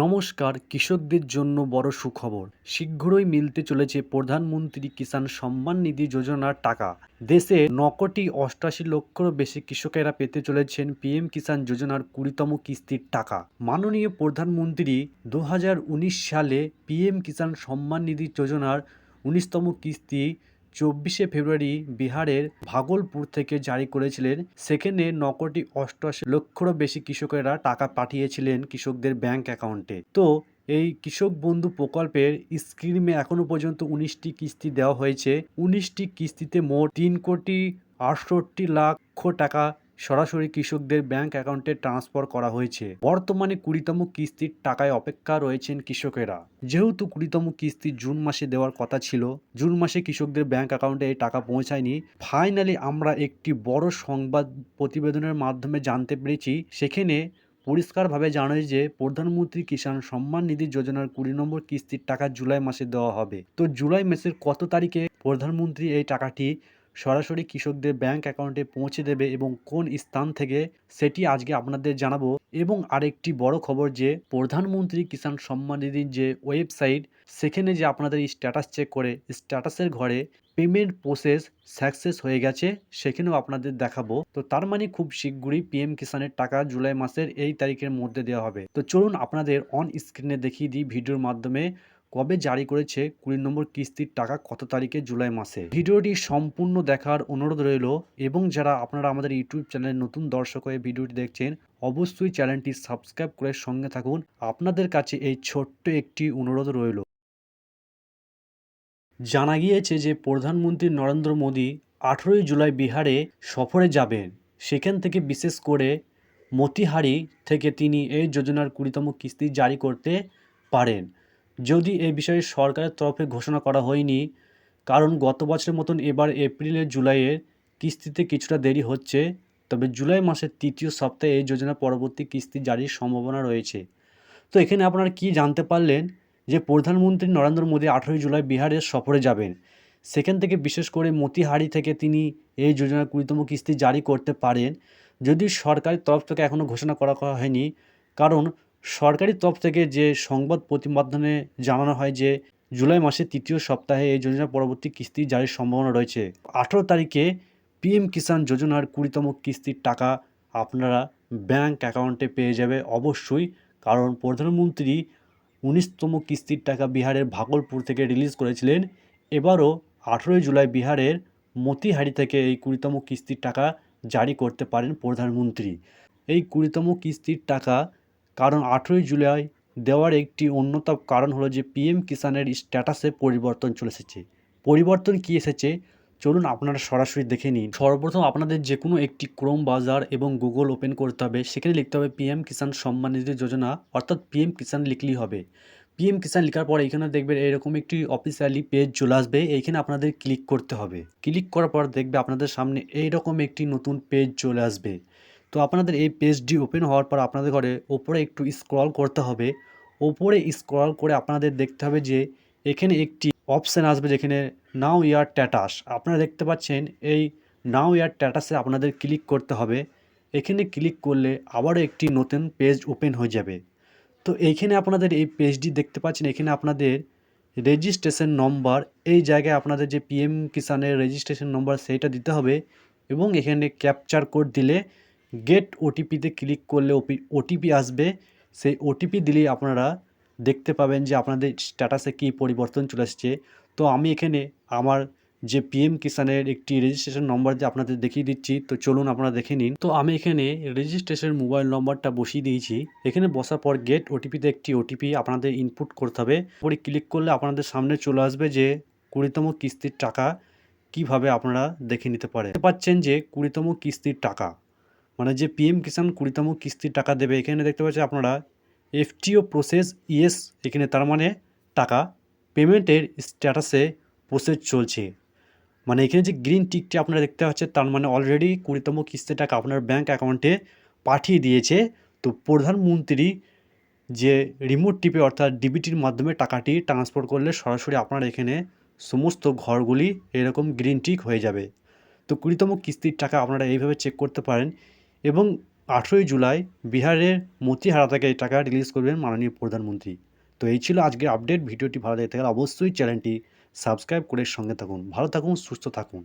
নমস্কার, কৃষকদের জন্য বড় সুখবর। শীঘ্রই মিলতে চলেছে প্রধানমন্ত্রী কিষাণ সম্মান নিধি যোজনার টাকা। দেশে ন কোটি অষ্টাশি লক্ষেরও বেশি কৃষকেরা পেতে চলেছেন পিএম কিষাণ যোজনার কুড়িতম কিস্তির টাকা। মাননীয় প্রধানমন্ত্রী দু হাজার উনিশ সালে পিএম কিষাণ সম্মান নিধি যোজনার উনিশতম কিস্তি চব্বিশে ফেব্রুয়ারি বিহারের ভাগলপুর থেকে জারি করেছিলেন। সেখানে ন কোটি অষ্টআশি লক্ষরও বেশি কৃষকেরা টাকা পাঠিয়েছিলেন কৃষকদের ব্যাংক অ্যাকাউন্টে। তো এই কৃষক বন্ধু প্রকল্পের স্কিমে এখনও পর্যন্ত উনিশটি কিস্তি দেওয়া হয়েছে। উনিশটি কিস্তিতে মোট তিন কোটি আটষট্টি লাখ টাকা সরাসরি কৃষকদের ব্যাংক অ্যাকাউন্টে ট্রান্সফার করা হয়েছে। বর্তমানে কুড়িতম কিস্তির টাকায় অপেক্ষা রয়েছেন কৃষকেরা। যেহেতু কুড়িতম কিস্তি জুন মাসে দেওয়ার কথা ছিল, জুন মাসে কৃষকদের ব্যাংক অ্যাকাউন্টে এই টাকা পৌঁছায়নি। ফাইনালি আমরা একটি বড় সংবাদ প্রতিবেদনের মাধ্যমে জানতে পেরেছি। সেখানে পরিষ্কারভাবে জানায় যে, প্রধানমন্ত্রী কিষাণ সম্মান নিধি যোজনার কুড়ি নম্বর কিস্তির টাকা জুলাই মাসে দেওয়া হবে। তো জুলাই মাসের কত তারিখে প্রধানমন্ত্রী এই টাকাটি সরাসরি কৃষকদের ব্যাংক অ্যাকাউন্টে পৌঁছে দেবে এবং কোন স্থান থেকে সেটি আজকে আপনাদের জানাব। এবং আরেকটি বড় খবর যে, প্রধানমন্ত্রী কিষাণ সম্মান নিধির যে ওয়েবসাইট, সেখানে যে আপনাদের স্ট্যাটাস চেক করে, স্ট্যাটাসের ঘরে পেমেন্ট প্রসেস সাকসেস হয়ে গেছে, সেখানেও আপনাদের দেখাবো। তো তার মানে খুব শীঘ্রই পিএম কিষাণের টাকা জুলাই মাসের এই তারিখের মধ্যে দেওয়া হবে। তো চলুন আপনাদের অন স্ক্রিনে দেখিয়ে দিই, ভিডিওর মাধ্যমে। কবে জারি করেছে কুড়ি নম্বর কিস্তির টাকা কত তারিখে জুলাই মাসে? ভিডিওটি সম্পূর্ণ দেখার অনুরোধ রইল এবং যারা আপনারা আমাদের ইউটিউব চ্যানেলের নতুন দর্শক হয়ে ভিডিওটি দেখছেন, অবশ্যই চ্যানেলটি সাবস্ক্রাইব করে সঙ্গে থাকুন। আপনাদের কাছে এই ছোট্ট একটি অনুরোধ রইল। জানা গিয়েছে যে প্রধানমন্ত্রী নরেন্দ্র মোদী আঠেরোই জুলাই বিহারে সফরে যাবেন। সেখান থেকে বিশেষ করে মতিহারি থেকে তিনি এই যোজনার কুড়িতম কিস্তি জারি করতে পারেন। যদি এই বিষয়ে সরকারের তরফে ঘোষণা করা হয়নি, কারণ গত বছরের মতন এবার এপ্রিলের জুলাইয়ের কিস্তিতে কিছুটা দেরি হচ্ছে, তবে জুলাই মাসের তৃতীয় সপ্তাহে এই যোজনা পরবর্তী কিস্তি জারির সম্ভাবনা রয়েছে। তো এখানে আপনারা কি জানতে পারলেন যে প্রধানমন্ত্রী নরেন্দ্র মোদী আঠেরোই জুলাই বিহারের সফরে যাবেন? সেখান থেকে বিশেষ করে মতিহারি থেকে তিনি এই যোজনার কুড়িতম কিস্তি জারি করতে পারেন। যদি সরকারের তরফ থেকে এখনও ঘোষণা করা হয়নি, কারণ সরকারি তরফ থেকে যে সংবাদ প্রতিমাধ্যমে জানানো হয় যে জুলাই মাসের তৃতীয় সপ্তাহে এই যোজনার পরবর্তী কিস্তি জারির সম্ভাবনা রয়েছে। আঠেরো তারিখে পিএম কিষাণ যোজনার কুড়িতম কিস্তির টাকা আপনারা ব্যাংক অ্যাকাউন্টে পেয়ে যাবে। অবশ্যই কারণ প্রধানমন্ত্রী উনিশতম কিস্তির টাকা বিহারের ভাগলপুর থেকে রিলিজ করেছিলেন। এবারও আঠেরোই জুলাই বিহারের মতিহারি থেকে এই কুড়িতম কিস্তির টাকা জারি করতে পারেন প্রধানমন্ত্রী। এই কুড়িতম কিস্তির টাকা কারণ আঠেরোই জুলাই দেওয়ার একটি অন্যতম কারণ হলো যে পিএম কিষাণের স্ট্যাটাসে পরিবর্তন চলে এসেছে। পরিবর্তন কি এসেছে? চলুন আপনারা সরাসরি দেখে নিন। সর্বপ্রথম আপনাদের যে কোনো একটি ক্রোম বাজার এবং গুগল ওপেন করতে হবে। সেখানে লিখতে হবে পিএম কিষাণ সম্মান নিধি যোজনা, অর্থাৎ পিএম কিষাণ লিখলেই হবে। পিএম কিষাণ লেখার পর এখানে দেখবেন এরকম একটি অফিসিয়ালি পেজ চলে আসবে। এইখানে আপনাদের ক্লিক করতে হবে। ক্লিক করার পর দেখবে আপনাদের সামনে এইরকম একটি নতুন পেজ চলে আসবে। তো আপনাদের এই পেজটি ওপেন হওয়ার পর আপনাদের ঘরে ওপরে একটু স্ক্রল করতে হবে। ওপরে স্ক্রল করে আপনাদের দেখতে হবে যে এখানে একটি অপশান আসবে যেখানে নাও ইয়ার ট্যাটাস আপনারা দেখতে পাচ্ছেন এই নাও ইয়ার ট্যাটাসে আপনাদের ক্লিক করতে হবে। এখানে ক্লিক করলে আবারও একটি নতুন পেজ ওপেন হয়ে যাবে। তো এইখানে আপনাদের এই পেজটি দেখতে পাচ্ছেন, এখানে আপনাদের রেজিস্ট্রেশন নম্বর এই জায়গায় আপনাদের যে পিএম কিষানের রেজিস্ট্রেশন নম্বর সেইটা দিতে হবে এবং এখানে ক্যাপচার কোড দিলে গেট ওটিপিতে ক্লিক করলে ওপি ওটিপি আসবে। সেই ওটিপি দিলেই আপনারা দেখতে পাবেন যে আপনাদের স্ট্যাটাসে কী পরিবর্তন চলে এসেছে তো আমি এখানে আমার যে পিএম কিষানের একটি রেজিস্ট্রেশন নম্বর দিয়ে আপনাদের দেখিয়ে দিচ্ছি, তো চলুন আপনারা দেখে নিন। তো আমি এখানে রেজিস্ট্রেশন মোবাইল নম্বরটা বসিয়ে দিয়েছি। এখানে বসার পর গেট ওটিপিতে একটি ওটিপি আপনাদের ইনপুট করতে হবে। পরে ক্লিক করলে আপনাদের সামনে চলে আসবে যে কুড়িতম কিস্তির টাকা কীভাবে আপনারা দেখে নিতে পারে পাচ্ছেন যে কুড়িতম কিস্তির টাকা। মানে যে পিএম কিষাণ কুড়িতম কিস্তির টাকা দেবে, এখানে দেখতে পাচ্ছেন আপনারা এফটিও প্রসেস ইএস এখানে তার মানে টাকা পেমেন্টের স্ট্যাটাসে প্রসেস চলছে। মানে এখানে যে গ্রিন টিকটি আপনারা দেখতে পাচ্ছেন, তার মানে অলরেডি কুড়িতম কিস্তির টাকা আপনার ব্যাঙ্ক অ্যাকাউন্টে পাঠিয়ে দিয়েছে। তো প্রধানমন্ত্রী যে রিমোট টিপে অর্থাৎ ডিবিটির মাধ্যমে টাকাটি ট্রান্সফার করলে সরাসরি আপনার এখানে সমস্ত ঘরগুলি এরকম গ্রিন টিক হয়ে যাবে। তো কুড়িতম কিস্তির টাকা আপনারা এইভাবে চেক করতে পারেন। এবং আঠেরোই জুলাই বিহারের মতিহারা থেকে এই টাকা রিলিজ করবেন মাননীয় প্রধানমন্ত্রী। তো এই ছিল আজকের আপডেট ভিডিওটি ভালো লেগে থাকলে অবশ্যই চ্যানেলটি সাবস্ক্রাইব করে সঙ্গে থাকুন। ভালো থাকুন, সুস্থ থাকুন।